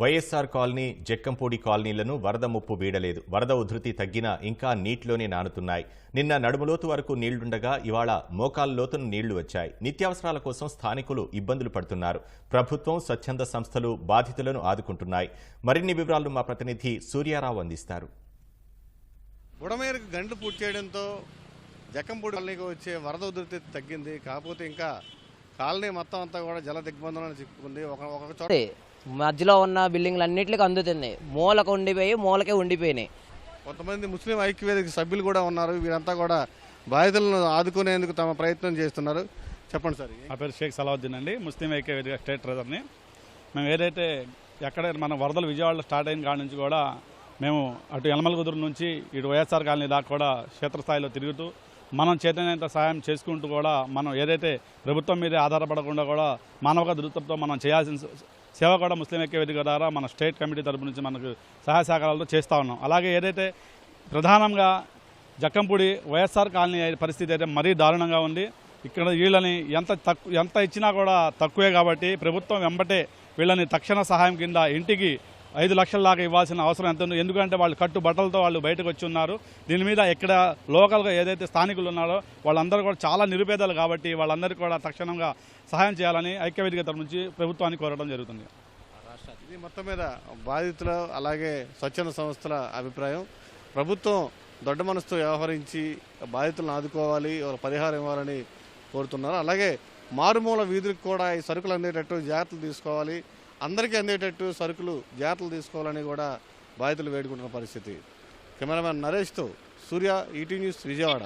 YSR colony Jakkampudi కాలనీలను వరద ముప్పు వీడలేదు. వరద ఉధృతి తగ్గినా ఇంకా నీటిలోనే నానుతున్నాయి. నిన్న నడుములోతు వరకు నీళ్ళుండగా ఇవాళ మోకాల లోతును నీళ్ళు వచ్చాయి. నిత్యావసరాల కోసం స్థానికులు ఇబ్బందులు పడుతున్నారు. ప్రభుత్వం స్వచ్ఛంద సంస్థలు బాధితులను ఆదుకుంటున్నాయి. మరిన్ని వివరాలు మా ప్రతినిధి సూర్యారావు అందిస్తారు. బుడమేరకు గంటలు పూర్తి చేయడంతో జక్కంపూడి కాలనీకి వచ్చే వరద ఉధృతి తగ్గింది. కాకపోతే ఇంకా కాలనీ మొత్తం అంతా కూడా జల దిగ్బంధంలో చిక్కుకుంది. ఒక ఒక చోట మధ్యలో ఉన్న బిల్డింగ్లు అన్నిటికీ అందుతుంది. మూలకు ఉండిపోయి మూలకే ఉండిపోయినాయి. కొంతమంది ముస్లిం ఐక్యవేదిక సభ్యులు కూడా ఉన్నారు. వీరంతా కూడా బాధితులను ఆదుకునేందుకు తమ ప్రయత్నం చేస్తున్నారు. చెప్పండి సార్. నా పేరు షేక్ సలావుద్దీన్ అండి. ముస్లిం ఐక్య వేదిక స్టేట్ ట్రెజర్ని. మేము ఏదైతే ఎక్కడ మన వరదలు విజయవాడలో స్టార్ట్ అయిన కాడ నుంచి కూడా మేము అటు యలమల కుదురు నుంచి ఇటు వైఎస్ఆర్ కాలనీ దాకా కూడా క్షేత్రస్థాయిలో తిరుగుతూ మనం చేతనైనంత సహాయం చేసుకుంటూ కూడా మనం ఏదైతే ప్రభుత్వం మీద ఆధారపడకుండా కూడా మానవ దృక్పథంతో మనం చేయాల్సిన సేవ కూడా ముస్లిం ఐక్య వేదిక ద్వారా మన స్టేట్ కమిటీ తరపు నుంచి మనకు సహాయ సహకారాలతో చేస్తూ ఉన్నాం. అలాగే ఏదైతే ప్రధానంగా జక్కంపూడి వైఎస్ఆర్ కాలనీ పరిస్థితి అయితే మరీ దారుణంగా ఉంది. ఇక్కడ వీళ్ళని ఎంత తక్కు ఎంత ఇచ్చినా కూడా తక్కువే కాబట్టి ప్రభుత్వం వెంబటే వీళ్ళని తక్షణ సహాయం కింద ఇంటికి ఐదు లక్షల దాకా ఇవ్వాల్సిన అవసరం ఎంత ఉంది. ఎందుకంటే వాళ్ళు కట్టు బట్టలతో వాళ్ళు బయటకు వచ్చి ఉన్నారు. దీని మీద ఇక్కడ లోకల్గా ఏదైతే స్థానికులు ఉన్నారో వాళ్ళందరూ కూడా చాలా నిరుపేదలు కాబట్టి వాళ్ళందరికీ కూడా తక్షణంగా సహాయం చేయాలని ఐక్యవేదిక తరపు నుంచి ప్రభుత్వాన్ని కోరడం జరుగుతుంది. ఇది మొత్తం మీద బాధితుల అలాగే స్వచ్ఛంద సంస్థల అభిప్రాయం. ప్రభుత్వం దొడ్డ మనసుతో వ్యవహరించి బాధితులను ఆదుకోవాలి వాళ్ళ పరిహారం ఇవ్వాలని కోరుతున్నారు. అలాగే మారుమూల వీధులకు కూడా ఈ సరుకులు అందేటట్టు జాగ్రత్తలు తీసుకోవాలి. అందరికీ అందేటట్టు సరుకులు జాగ్రత్తలు తీసుకోవాలని కూడా బాధితులు వేడుకుంటున్న పరిస్థితి. కెమెరామెన్ నరేష్తో సూర్య ఈటీ న్యూస్ విజయవాడ.